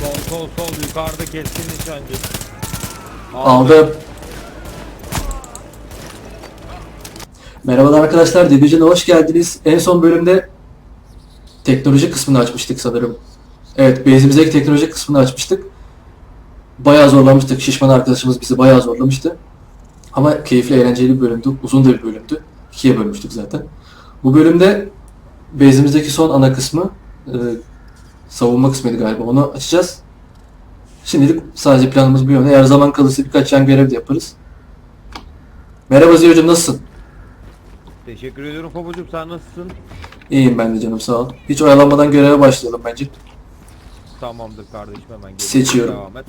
Sol sol sol yukarıda keskin nişancı. Aldım. Merhabalar arkadaşlar, Division'a hoş geldiniz. En son bölümde teknoloji kısmını açmıştık sanırım. Evet, base'imizdeki teknoloji kısmını açmıştık. Bayağı zorlamıştık. Şişman arkadaşımız bizi bayağı zorlamıştı. Ama keyifli, eğlenceli bir bölümdü. Uzun da bir bölümdü. İkiye bölmüştük zaten. Bu bölümde base'imizdeki son ana kısmı e, savunma kısmıydı galiba. Onu açacağız. Şimdilik sadece planımız bu yönde. Eğer zaman kalırsa birkaç yan görev de yaparız. Merhaba Ziya hocam nasılsın? Teşekkür ediyorum Fobucum sen nasılsın? İyiyim ben de canım sağ ol. Hiç oyalanmadan göreve başlayalım bence. Tamamdır kardeşim hemen geliyorum. Seçiyorum. Devam et.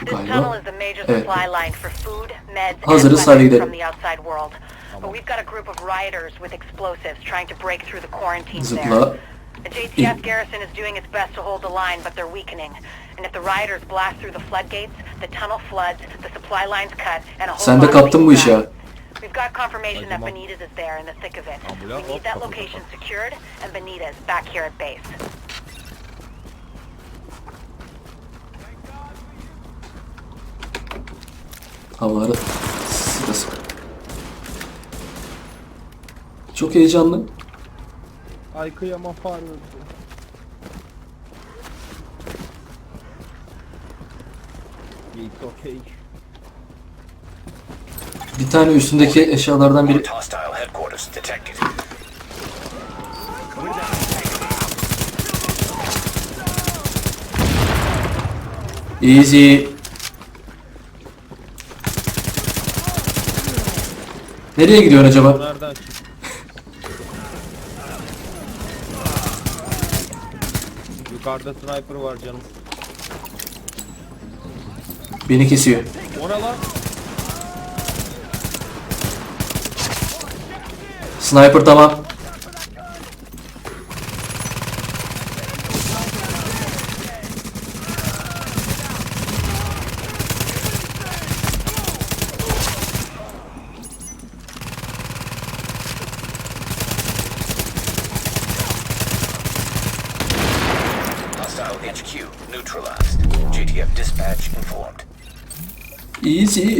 This Galiba. tunnel is the major Evet. supply line for food, meds, Hazırız, and hadi weapons gidelim. from the outside world. But we've got a group of rioters with explosives trying to break through the quarantine there. Zıpla. The JTF garrison is doing its best to hold the line, but they're weakening. And if the rioters blast through the floodgates, the tunnel floods, the supply lines cut, and a whole Sen de lot of kaptın bu people işi die. We've got confirmation that Benitez is there in the thick of it. We need that location secured, and Benitez back here at base. Havaları sırası. Çok heyecanlı. Ay kıyamam fare öldü. It's okay. Bir tane üstündeki eşyalardan biri Hostile headquarters detected. Easy. Nereye gidiyor acaba? Nereden çıktı? Yukarıda sniper var canım. Beni kesiyor. O ne lan? Sniper tamam.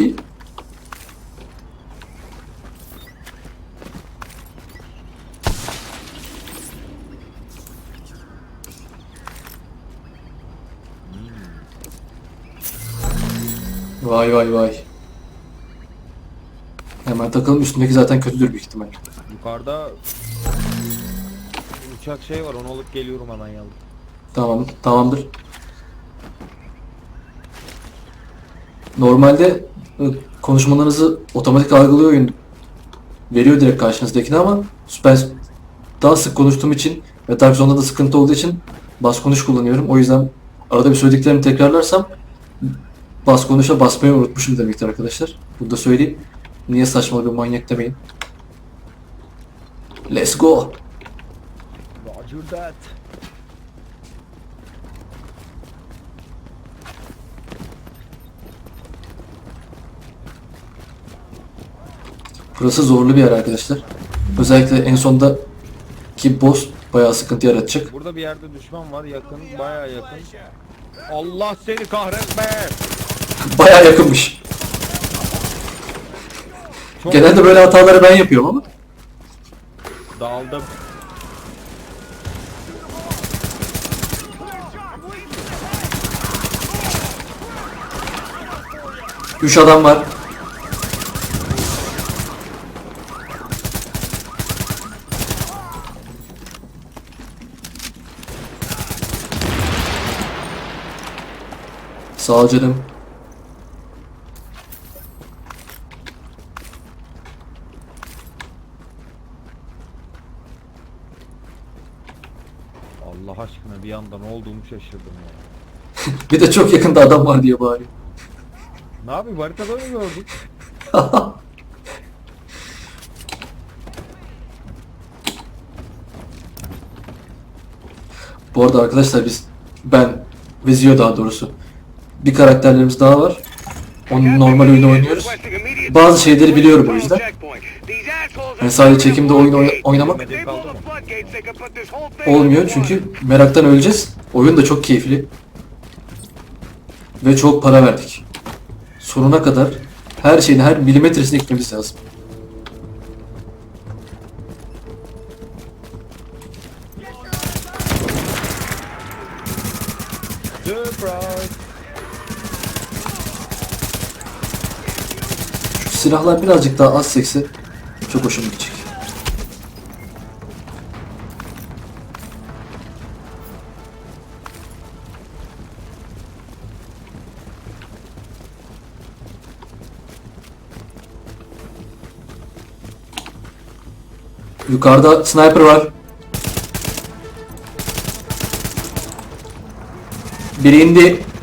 Easy. Vay vay vay. Hemen takalım üstündeki zaten kötüdür büyük ihtimal. Yukarıda uçak şey var onu alıp geliyorum hemen yavrum. Tamam, tamamdır. Normalde konuşmalarınızı otomatik algılıyor oyun. Veriyor direkt karşınızdakine ama ben daha sık konuştuğum için ve Dark Zone'da da sıkıntı olduğu için bas konuş kullanıyorum. O yüzden arada bir söylediklerimi tekrarlarsam bas konuşa basmayı unutmuşum demektir arkadaşlar. Bunu da söyleyeyim. Niye saçma bir manyak demeyin. Let's go. Roger that. Burası zorlu bir yer arkadaşlar. Özellikle en sonda ki boss bayağı sıkıntı yaratacak. Burada bir yerde düşman var yakın bayağı yakın. Allah seni kahretme. Bayağı yakınmış. Çok Genelde böyle hataları ben yapıyorum ama. daldım. Üç adam var. Sağ ol canım. Allah aşkına bir anda ne olduğumu şaşırdım ya. Bir de çok yakında adam var diye bağırıyor. Ne yapayım haritada mı gördük? Bu arada arkadaşlar biz ben ve Zio daha doğrusu bir karakterlerimiz daha var. Onu normal oyunu oynuyoruz. Bazı şeyleri biliyorum o yüzden. Yani sadece çekimde oyun oy- oynamak olmuyor çünkü meraktan öleceğiz. Oyun da çok keyifli. Ve çok para verdik. Sonuna kadar her şeyin her milimetresine gitmemiz lazım. Surprise. Silahlar birazcık daha az seksi çok hoşuma gidecek. Yukarıda sniper var. Biri indi.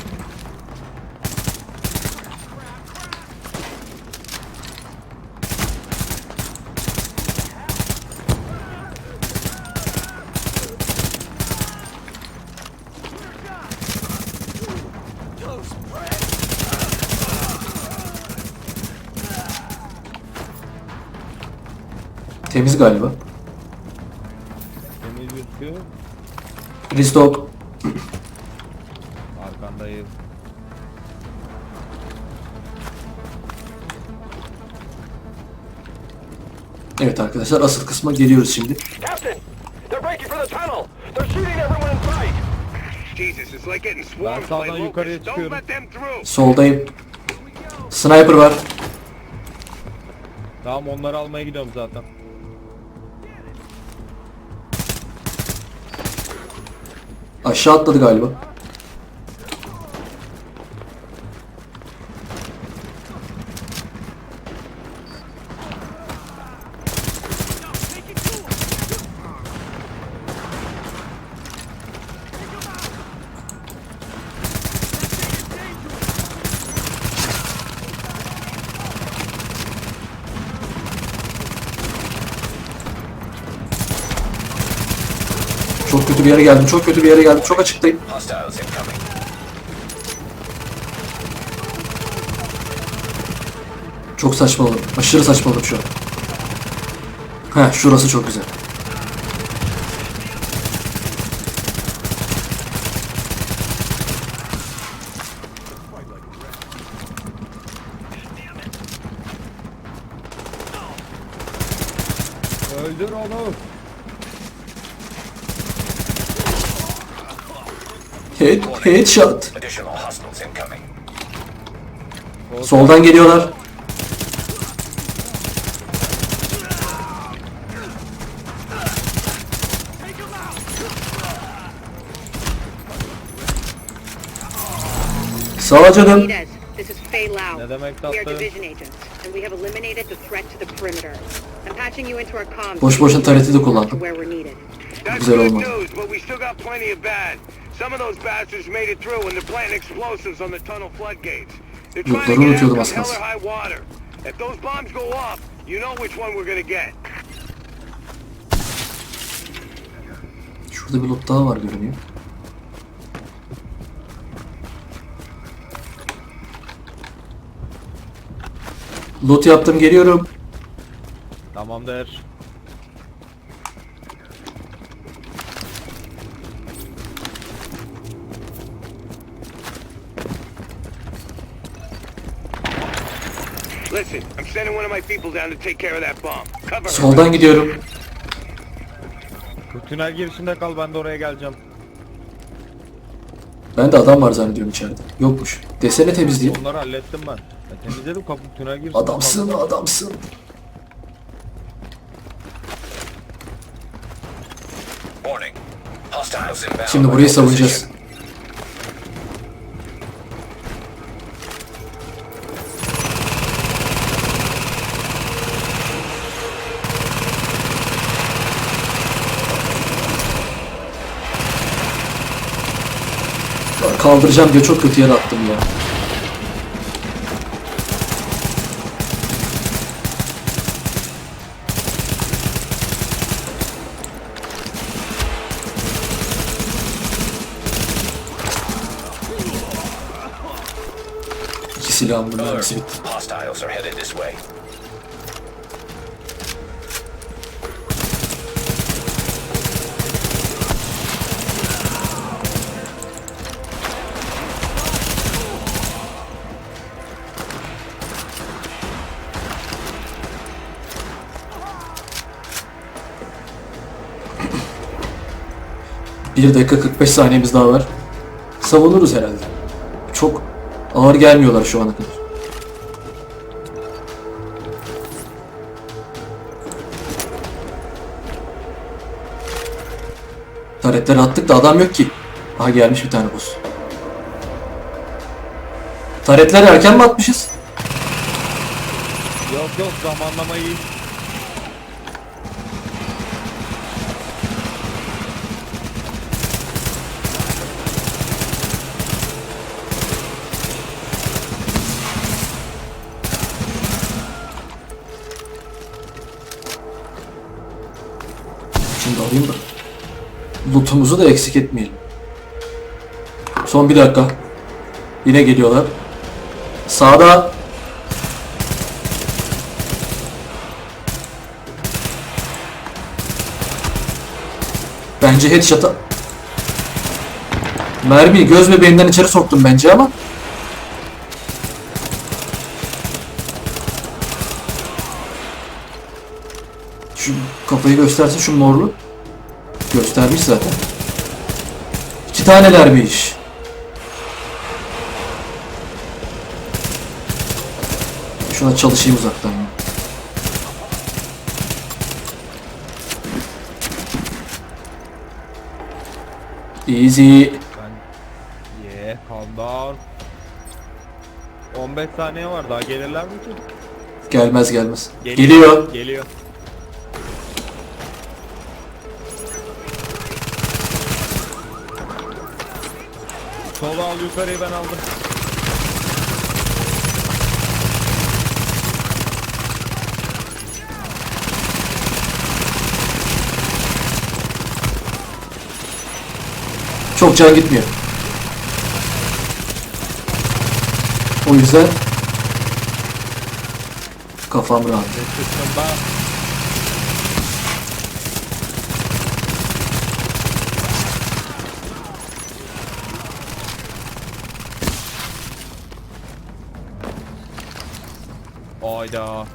Temiz galiba. Temiz gözüküyor. Restock. Arkandayım. Evet arkadaşlar asıl kısma geliyoruz şimdi. Captain, they're breaking for the tunnel. They're shooting everyone in sight. Jesus, it's like getting swarmed sağdan by yukarıya çıkıyorum. let them through. Soldayım. Sniper var. Tamam onları almaya gidiyorum zaten. Aşağı atladı galiba. Kötü bir yere geldim. Çok kötü bir yere geldim. Çok açıktayım. Çok saçmaladım. Aşırı saçmaladım şu an. Heh şurası çok güzel. Headshot. Soldan geliyorlar. Sağ ol canım. This is. Ne demek We are tatlım? division agents, and we have eliminated the threat to the perimeter. I'm patching you into our comms. Boş boşuna tareti de to kullandım. where we're needed. That's Güzel olmadı. Some of those bastards made it through and they're planting explosives on the tunnel floodgates. They're trying to get out hell or high water. If those bombs go off, you know which one we're gonna get. Şurada bir loot daha var görünüyor. Loot yaptım geliyorum. Tamamdır. Listen, I'm sending one of my people down to take care of that bomb. Cover. Soldan gidiyorum. Bu tünel girişinde kal ben de oraya geleceğim. Ben de adam var zannediyorum içeride. Yokmuş. Desene temizleyeyim. Onları hallettim ben. ben temizledim kapı tünel girişinde. Adamsın kaldım. adamsın. Şimdi burayı savunacağız. Kaldıracağım diye çok kötü yere attım ya. İki silahımın mermisi bitti. 1 dakika 45 saniyemiz daha var. Savunuruz herhalde. Çok ağır gelmiyorlar şu ana kadar. Taretleri attık da adam yok ki. Aha gelmiş bir tane boss. Taretleri erken mi atmışız? Yok yok zamanlama Lootumuzu da eksik etmeyelim. Son bir dakika. Yine geliyorlar. Sağda. Bence headshot'a... Mermiyi göz bebeğinden içeri soktum bence ama. Şu kafayı göstersin şu morlu. Göstermiş zaten. İki tanelermiş. Şuna çalışayım uzaktan. Easy. Yeah, calm down. 15 saniye var daha gelirler mi ki? Gelmez gelmez. Geliyor. Geliyor. Solu al yukarıyı ben aldım. Çok can gitmiyor. O yüzden kafam rahat. Sıçtım ben. Ayda.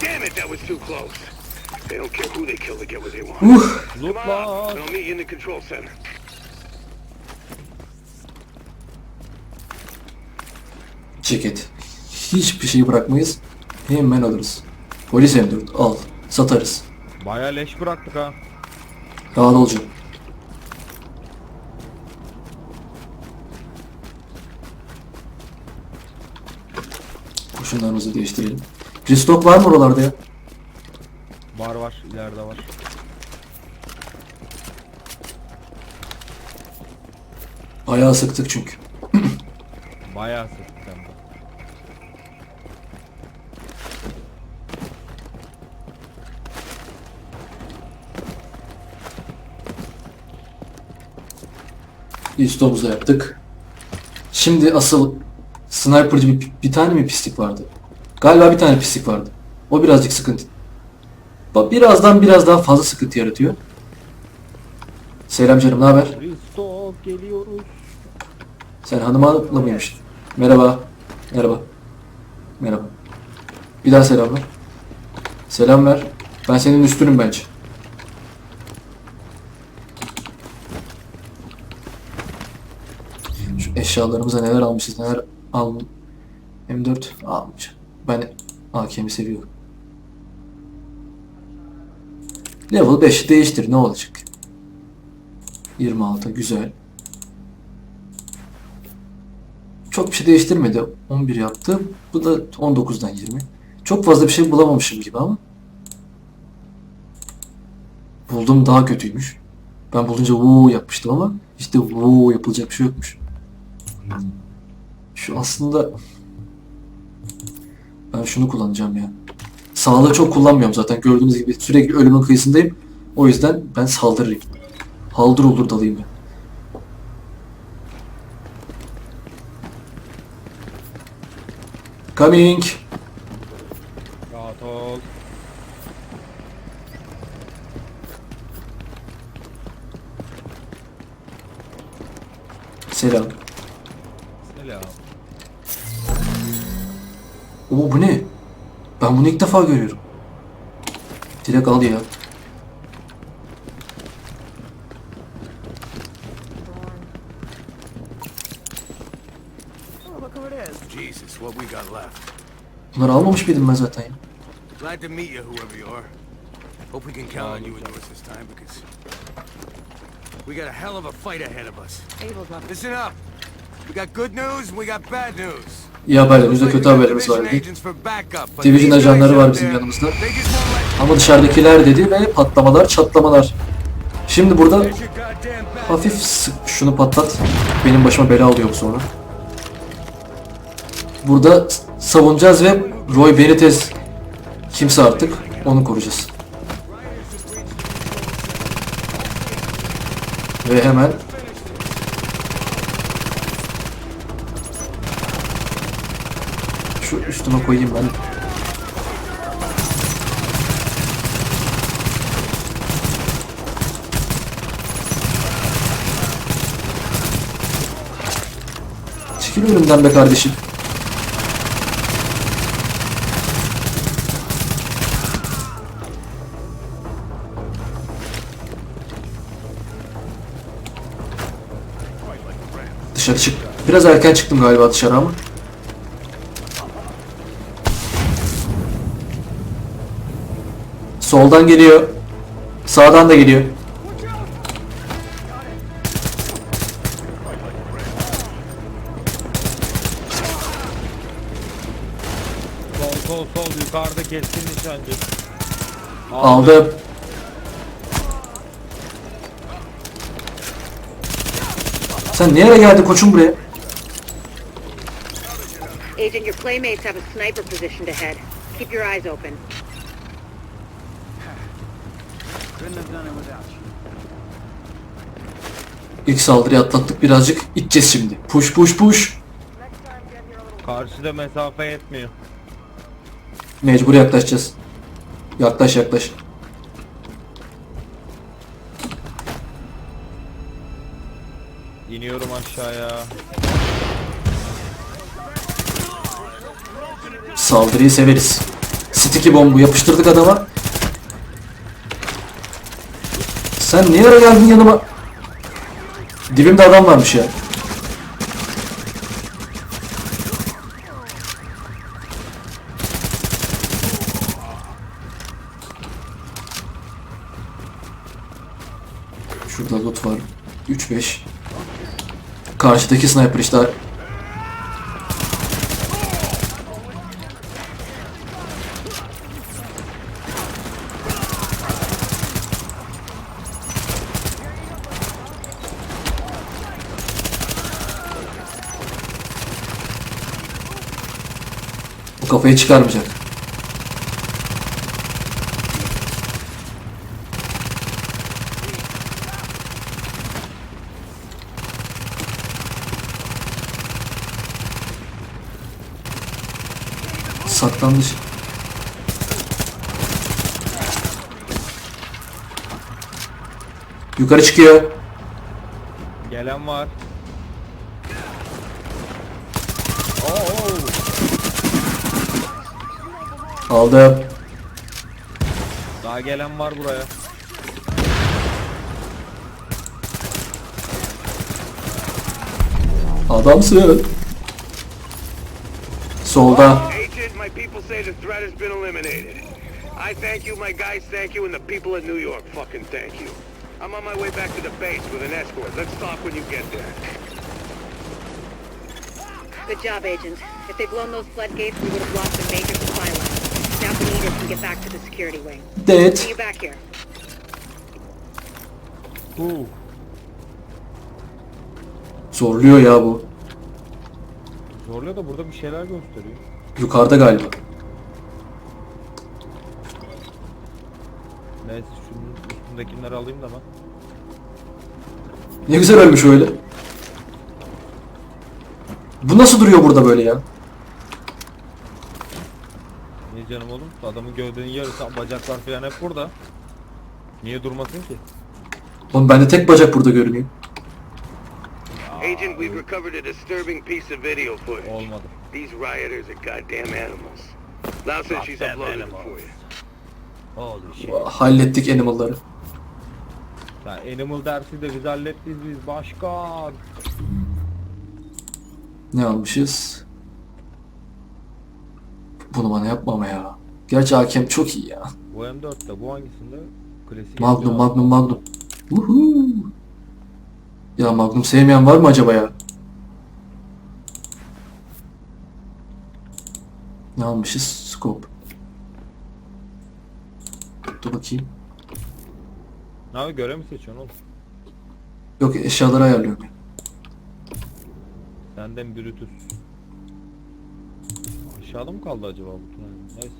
Damn it, that was too close. They don't care who they kill to get what they want. Ooh. Come on, I'll meet you in the control center. Hiçbir şey bırakmayız. Hemen alırız. Polis M4 al. Satarız. Baya leş bıraktık ha. Rahat olacağım. Kurşunlarımızı değiştirelim. Restock var mı oralarda ya? Var var ileride var. Bayağı sıktık çünkü. Bayağı sıktık da yaptık. Şimdi asıl sniper'cı bir, bir tane mi pislik vardı? Galiba bir tane pislik vardı. O birazcık sıkıntı. Birazdan biraz daha fazla sıkıntı yaratıyor. Selam canım, ne haber? Geliyoruz. Sen hanımla mıymıştın? Merhaba. Merhaba. Merhaba. Bir daha selam ver. Selam ver. Ben senin üstünüm bence. Şu eşyalarımıza neler almışız neler al M4 almış. Ben AKM'i seviyorum. Level 5 değiştir ne olacak? 26 güzel. Çok bir şey değiştirmedi. 11 yaptı. Bu da 19'dan 20. Çok fazla bir şey bulamamışım gibi ama. Buldum daha kötüymüş. Ben bulunca vuu yapmıştım ama işte vuu yapılacak bir şey yokmuş. Şu aslında ben şunu kullanacağım ya. Sağlığı çok kullanmıyorum zaten. Gördüğünüz gibi sürekli ölümün kıyısındayım. O yüzden ben saldırırım. Haldır olur dalayım ben. Coming. Rahat ol. Selam. Oo bu ne? Ben bunu ilk defa görüyorum. Direkt al ya. Jesus, what we got left. Bunları almamış mıydım ben zaten ya? Glad to meet you, whoever you are. Hope we can count on you and yours this time because we got a hell of a fight ahead of us. Listen up. We got good news and we got bad news. İyi haberlerimiz ve kötü haberlerimiz var dedi. Division ajanları var bizim yanımızda. Ama dışarıdakiler dedi ve patlamalar, çatlamalar. Şimdi burada hafif sık şunu patlat. Benim başıma bela oluyor sonra. Burada savunacağız ve Roy Benitez kimse artık onu koruyacağız. Ve hemen üstüme koyayım ben. Çekil önümden be kardeşim. Dışarı çık. Biraz erken çıktım galiba dışarı ama. Soldan geliyor. Sağdan da geliyor. Sol sol sol yukarıda keskin nişancı. Aldım. Sen niye geldin koçum buraya? Agent, your playmates have a sniper positioned ahead. Keep your eyes open. İlk saldırıyı atlattık birazcık. İteceğiz şimdi. Push push push. Karşıda mesafe yetmiyor. Mecbur yaklaşacağız. Yaklaş yaklaş. İniyorum aşağıya. Saldırıyı severiz. Sticky bombu yapıştırdık adama. Sen niye geldin yanıma? Dibimde adam varmış ya. Şurada loot var. 3-5. Karşıdaki sniper işte Bu kafayı çıkarmayacak. Saklandı. Yukarı çıkıyor. Gelen var. Aldım. Daha gelen var buraya. Adamsın. Solda. Agent, my people say the threat has been eliminated. I thank you, my guys thank you, and the people of New York fucking thank you. I'm on my way back to the base with an escort. Let's talk when you get there. Good job, Agent. If they'd blown those floodgates, we would have lost a major supply line. Now we need us to get back to the security wing. Dead. See you back here. Huu. Zorluyor ya bu. Zorluyor da burada bir şeyler gösteriyor. Yukarıda galiba. Neyse şunun üstündekileri alayım da ben. Ne güzel ölmüş öyle. Bu nasıl duruyor burada böyle ya? Canım oğlum? Adamın gövdenin yarısı bacaklar falan hep burada. Niye durmasın ki? Oğlum bende tek bacak burada görünüyor. Agent, we've recovered a disturbing piece of video footage. Olmadı. These rioters are goddamn animals. Lau said she's uploaded it for you. Holy shit. Hallettik animal'ları. Sen Animal dersi de biz hallettik biz başkan. Ne almışız? Bunu bana yapma ama ya. Gerçi hakem çok iyi ya. Bu M4'te bu hangisinde? Klasik. Magnum. Magnum, Magnum. Uhu. Ya Magnum sevmeyen var mı acaba ya? Ne almışız? Scope. Dur bakayım. Ne abi görev mi seçiyorsun oğlum? Yok eşyaları ayarlıyorum. ya. Senden Brutus. Aşağıda mı kaldı acaba bu tünel? Neyse.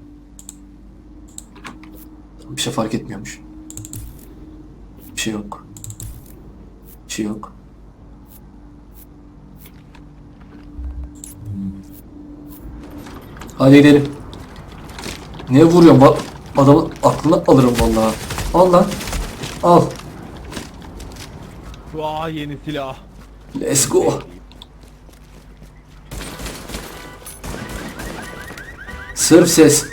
Bir şey fark etmiyormuş. Bir şey yok. Bir şey yok. Hadi gidelim. Ne vuruyorum? Bak adamın aklını alırım vallahi. Al lan. Al. Vaa yeni silah. Let's go. Sırf ses.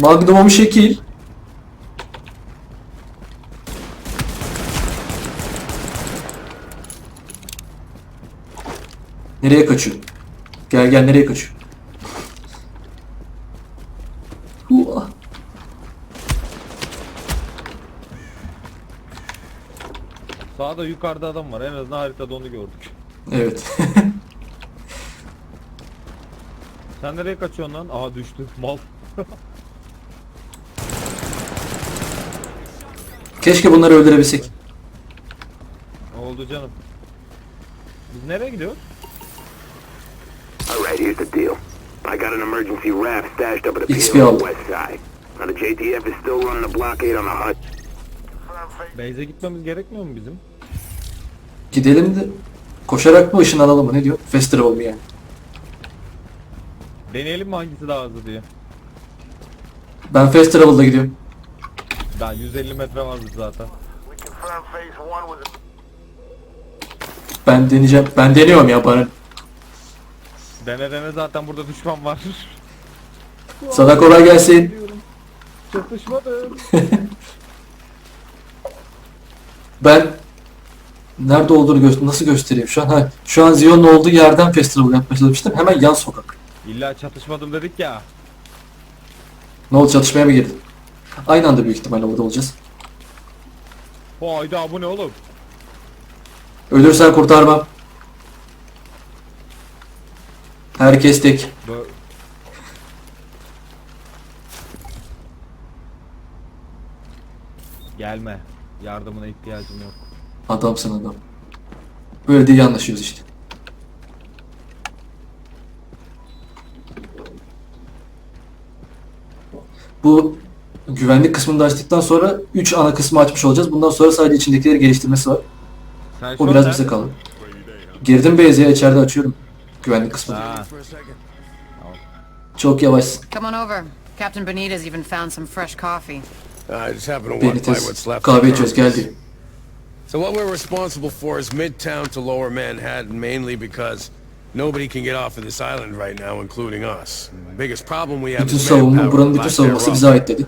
Magnum'um şekil. Nereye kaçıyor? Gel gel nereye kaçıyor? Hua. Sağda yukarıda adam var. En azından haritada onu gördük. Evet. Sen nereye kaçıyorsun lan? Aha düştü. Mal. Keşke bunları öldürebilsek. Ne oldu canım? Biz nereye gidiyoruz? Alright, here's the deal. I got an emergency raft stashed up at a XP pier on aldım. the west side. Now the JTF is still running a blockade on the hut. Base'e gitmemiz gerekmiyor mu bizim? Gidelim de koşarak mı ışınlanalım mı ne diyor? Festival mı yani? Deneyelim mi hangisi daha hızlı diye. Ben Festival'da gidiyorum. Daha 150 metre vardı zaten. Ben deneyeceğim. Ben deniyorum ya bana. Dene dene zaten burada düşman var. Sana kolay gelsin. Çatışmadım. Ben nerede olduğunu gö- nasıl göstereyim şu an? Ha, şu an Zion'un olduğu yerden festival yapmaya çalışmıştım. Hemen yan sokak. İlla çatışmadım dedik ya. Ne oldu çatışmaya mı girdin? Aynı anda büyük ihtimalle orada olacağız. Hayda bu ne oğlum? Ölürsen kurtarmam. Herkes tek. Bö- Gelme. Yardımına ihtiyacım yok. Adamsın adam. Böyle diye anlaşıyoruz işte. Bu güvenlik kısmını da açtıktan sonra 3 ana kısmı açmış olacağız. Bundan sonra sadece içindekileri geliştirmesi var. Sen O biraz bize kaldı. Girdim Beyzi'ye içeride açıyorum. Güvenlik kısmını. Ha. Çok yavaşsın. Come on over. Captain Benitez even found some fresh coffee. I just happen to walk by Benitez what's left. kahve of içiyoruz Hermes. geldi. So what we're responsible for is Midtown to Lower Manhattan, mainly because nobody can get off of this island right now, including us. The biggest problem we have Bütün is savunma, buranın bütün Lack savunması thereof. bize ait dedi.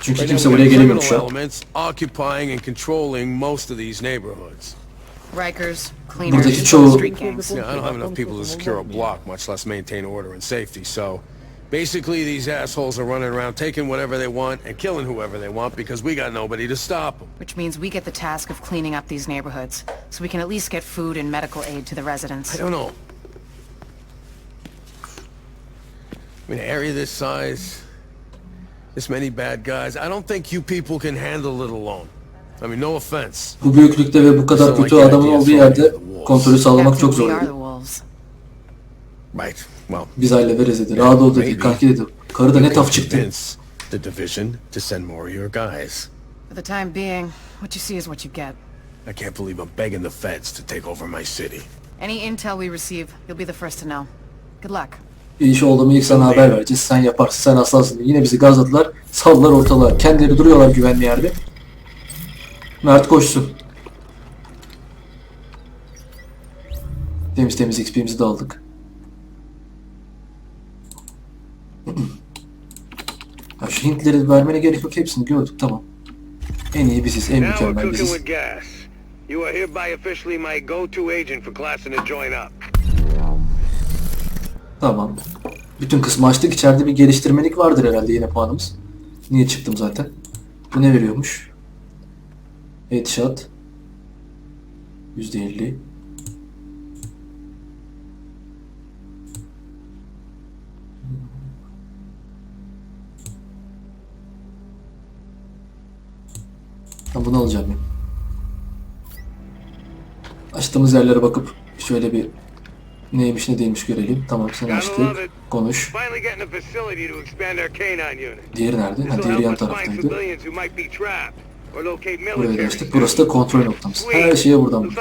Çünkü kimse we buraya have gelemiyormuş şu criminal an. occupying and controlling most of these neighborhoods. Rikers, Buradaki cleaners, çoğu- street gangs. Yeah, I don't have enough people to secure a block, much less maintain order and safety, so... Basically, these assholes are running around taking whatever they want and killing whoever they want because we got nobody to stop them. Which means we get the task of cleaning up these neighborhoods, so we can at least get food and medical aid to the residents. I don't know. I mean, an area this size, this many bad guys, I don't think you people can handle it alone. I mean, no offense. Bu büyüklükte ve bu kadar kötü adamın olduğu yerde kontrolü sağlamak çok zor. we are dedi. the wolves. Right. Well, Biz hallederiz dedi. Rahat ol dedi. Kanki dedi. Karı da ne taf çıktı. the division to send more of your guys. For the time being, what you see is what you get. I can't believe I'm begging the feds to take over my city. Any intel we receive, you'll be the first to know. Good luck. Bir iş oldu mu ilk sana haber vereceğiz. Sen yaparsın. Sen aslansın. diye. Yine bizi gazladılar. Saldılar ortalığa. Kendileri duruyorlar güvenli yerde. Mert koşsun. Temiz temiz XP'mizi de aldık. Ha şu Hintleri vermene gerek yok hepsini gördük tamam. En iyi biziz, en mükemmel biziz. You are hereby officially my go-to agent for Klassen to join up. Tamam. Bütün kısmı açtık. İçeride bir geliştirmelik vardır herhalde yine puanımız. Niye çıktım zaten? Bu ne veriyormuş? Headshot. %50. Ben bunu alacağım ya. Açtığımız yerlere bakıp şöyle bir neymiş ne değilmiş görelim. Tamam sen açtık. Konuş. Diğeri nerede? Ha diğeri yan taraftaydı. Burayı da açtık. Burası da kontrol noktamız. Her şeye buradan out.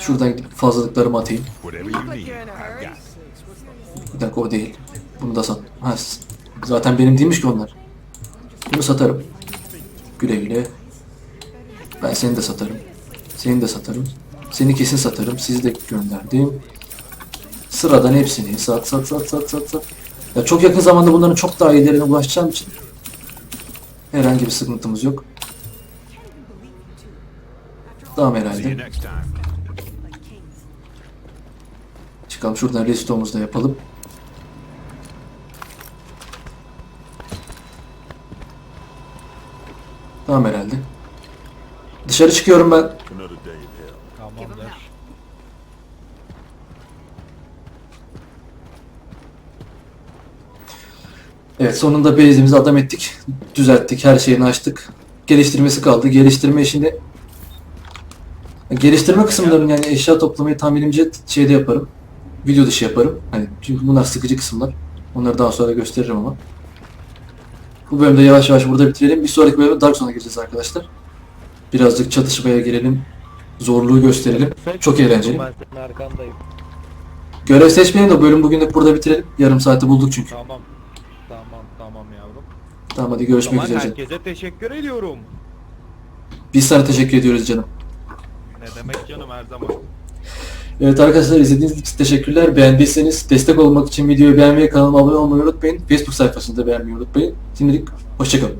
Şuradan gidip fazlalıklarımı atayım. Bir dakika o değil. Bunu da sat. Ha, zaten benim değilmiş ki onlar. Bunu satarım. Güle güle. Ben seni de satarım. Seni de satarım. Seni kesin satarım. Sizi de gönderdim. Sıradan hepsini sat sat sat sat sat sat. Ya çok yakın zamanda bunların çok daha iyilerine ulaşacağım için herhangi bir sıkıntımız yok. Tamam herhalde. Çıkalım şuradan restomuzu da yapalım. Tamam herhalde. Dışarı çıkıyorum ben. Tamamdır. Evet sonunda base'imizi adam ettik. Düzelttik. Her şeyini açtık. Geliştirmesi kaldı. Geliştirme işini Geliştirme kısımlarını yani eşya toplamayı tahminimce şeyde yaparım. Video dışı yaparım. Hani çünkü bunlar sıkıcı kısımlar. Onları daha sonra gösteririm ama. Bu bölümde yavaş yavaş burada bitirelim. Bir sonraki bölümde Dark Zone'a gireceğiz arkadaşlar. Birazcık çatışmaya girelim. Zorluğu gösterelim. Çok eğlenceli. Ben senin arkandayım. Görev seçmeyelim de bölüm bugünlük burada bitirelim. Yarım saati bulduk çünkü. Tamam. Tamam tamam yavrum. Tamam hadi görüşmek Tamam üzere. canım. herkese teşekkür ediyorum. Biz sana teşekkür ediyoruz canım. Ne demek canım her zaman. Evet arkadaşlar izlediğiniz için teşekkürler. Beğendiyseniz destek olmak için videoyu beğenmeyi, kanalıma abone olmayı unutmayın. Facebook sayfasında beğenmeyi unutmayın. Şimdilik hoşçakalın.